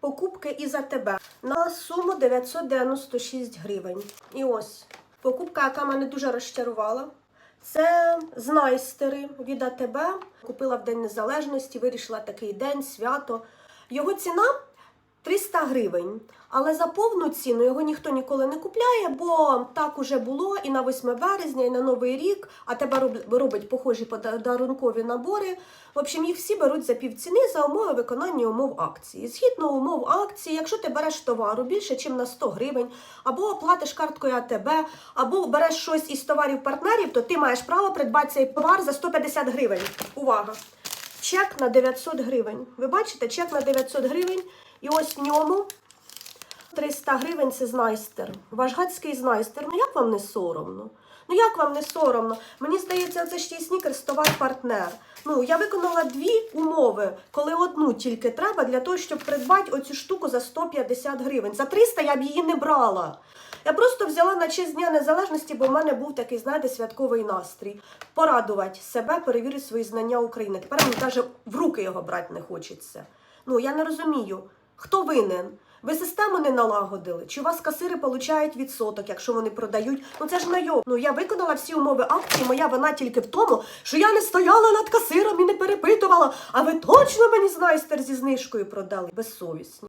покупки із АТБ на суму 996 гривень. І ось покупка, яка мене дуже розчарувала. Це знайстери від АТБ. Купила в День Незалежності, вирішила такий день, свято. Його ціна 300 гривень. Але за повну ціну його ніхто ніколи не купляє, бо так уже було і на 8 березня, і на Новий рік, а тебе роб- робить похожі подарункові набори. В общем, їх всі беруть за півціни за умови виконання умов акції. Згідно умов акції, якщо ти береш товару більше, ніж на 100 гривень, або платиш карткою АТБ, або береш щось із товарів партнерів, то ти маєш право придбати цей товар за 150 гривень. Увага! Чек на 900 гривень. Ви бачите, чек на 900 гривень, і ось в ньому 300 гривень це знайстер. Ваш гадський знайстер. Ну як вам не соромно? Ну як вам не соромно? Мені здається, це ще й снікерс товар партнер. Ну, я виконала дві умови, коли одну тільки треба для того, щоб придбати оцю штуку за 150 гривень. За 300 я б її не брала. Я просто взяла на честь Дня Незалежності, бо в мене був такий, знаєте, святковий настрій. Порадувати себе, перевірити свої знання України. Тепер мені навіть в руки його брати не хочеться. Ну, я не розумію, хто винен? Ви систему не налагодили? Чи у вас касири получають відсоток, якщо вони продають? Ну це ж найоб. Ну я виконала всі умови акції. Моя вина тільки в тому, що я не стояла над касиром і не перепитувала. А ви точно мені знайстер зі знижкою продали? Безсовісні.